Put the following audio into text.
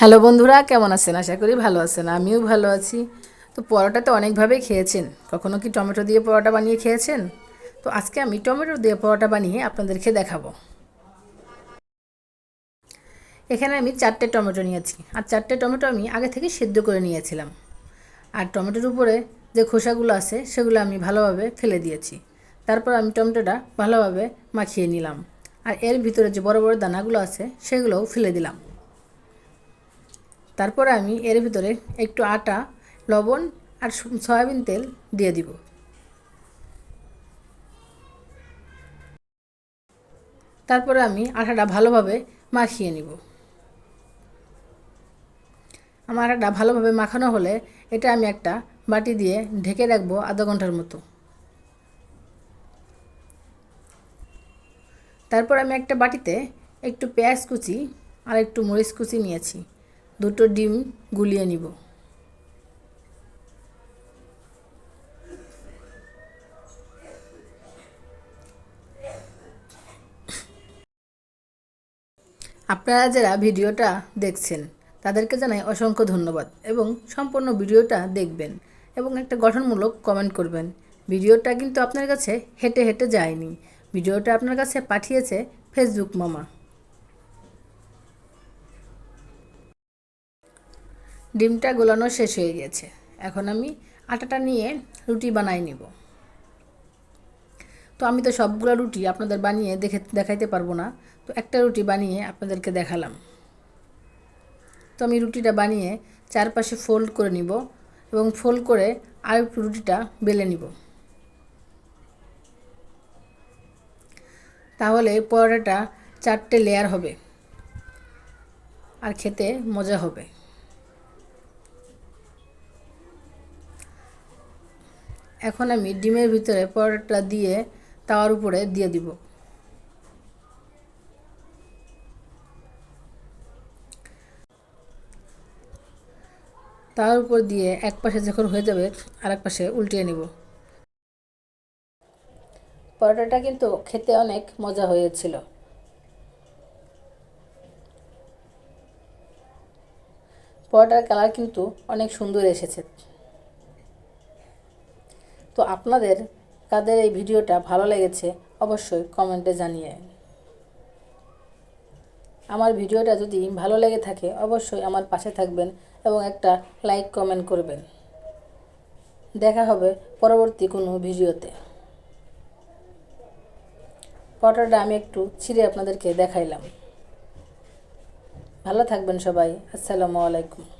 Hello বন্ধুরা, কেমন আছেন? আশা করি ভালো আছেন। আমিও ভালো আছি। তো পরোটা তো অনেকভাবেই খেয়েছেন। কখনো কি টমেটো দিয়ে পরোটা বানিয়ে খেয়েছেন? তো আজকে আমি টমেটো দিয়ে পরোটা বানিয়ে আপনাদেরকে দেখাবো। এখানে আমি চারটে টমেটো নিয়েছি। আর চারটে টমেটো আমি আগে থেকে সেদ্ধ করে নিয়েছিলাম। আর টমেটোর উপরে যে খোসাগুলো আছে, সেগুলো আমি ভালোভাবে ফেলে দিয়েছি। তারপর আমি টমেটোটা ভালোভাবে মাখিয়ে নিলাম। আর এর ভিতরে যে বড় বড় দানাগুলো আছে, সেগুলোও ফেলে দিলাম। তারপরে আমি এর ভিতরে একটু আটা, লবণ আর সয়াবিন তেল দিয়ে দিব। তারপরে আমি আটাটা ভালোভাবে মাখিয়ে নিব। আমার আটাটা ভালোভাবে মাখানো হলে এটা আমি একটা বাটি দিয়ে ঢেকে রাখব আধা ঘণ্টার মতো। তারপর আমি একটা বাটিতে একটু পেঁয়াজ কুচি আর একটু মরিচ কুচি নিয়েছি। দুটো ডিম গুলিয়ে নিব। আপনারা যারা ভিডিওটা দেখছেন, তাদেরকে জানাই অসংখ্য ধন্যবাদ এবং সম্পূর্ণ ভিডিওটা দেখবেন এবং একটা গঠনমূলক কমেন্ট করবেন। ভিডিওটা কিন্তু আপনার কাছে হেঁটে হেঁটে যায়নি। ভিডিওটা আপনার কাছে পাঠিয়েছে ফেসবুক মামা। ডিমটা গোলানো শেষ হয়ে গেছে। এখন আমি আটাটা নিয়ে রুটি বানাই নিব। তো আমি তো সবগুলো রুটি আপনাদের বানিয়ে দেখে দেখাইতে পারব না। তো একটা রুটি বানিয়ে আপনাদেরকে দেখালাম। তো আমি রুটিটা বানিয়ে চারপাশে ফোল্ড করে নিব এবং ফোল্ড করে আর রুটিটা বেলে নিব। তাহলে পরোটাটা চারটে লেয়ার হবে। আর খেতে মজা হবে। এখন আমি ডিমের ভিতরে পরোটাটা দিয়ে তাওয়ার উপরে দিয়ে দিব। তার উপর দিয়ে এক পাশে যখন হয়ে যাবে আর এক পাশে উল্টিয়ে নিব। পরোটাটা কিন্তু খেতে অনেক মজা হয়েছিল। পরোটার কালার কিন্তু অনেক সুন্দর এসেছে। তো আপনাদের, কাদের এই ভিডিওটা ভালো লেগেছে অবশ্যই কমেন্টে জানিয়ে। আমার ভিডিওটা যদি ভালো লেগে থাকে, অবশ্যই আমার পাশে থাকবেন এবং একটা লাইক, কমেন্ট করবেন। দেখা হবে পরবর্তী কোনো ভিডিওতে। পটোটা আমি একটু ছিঁড়ে আপনাদেরকে দেখাইলাম। ভালো থাকবেন সবাই। আসসালামু আলাইকুম।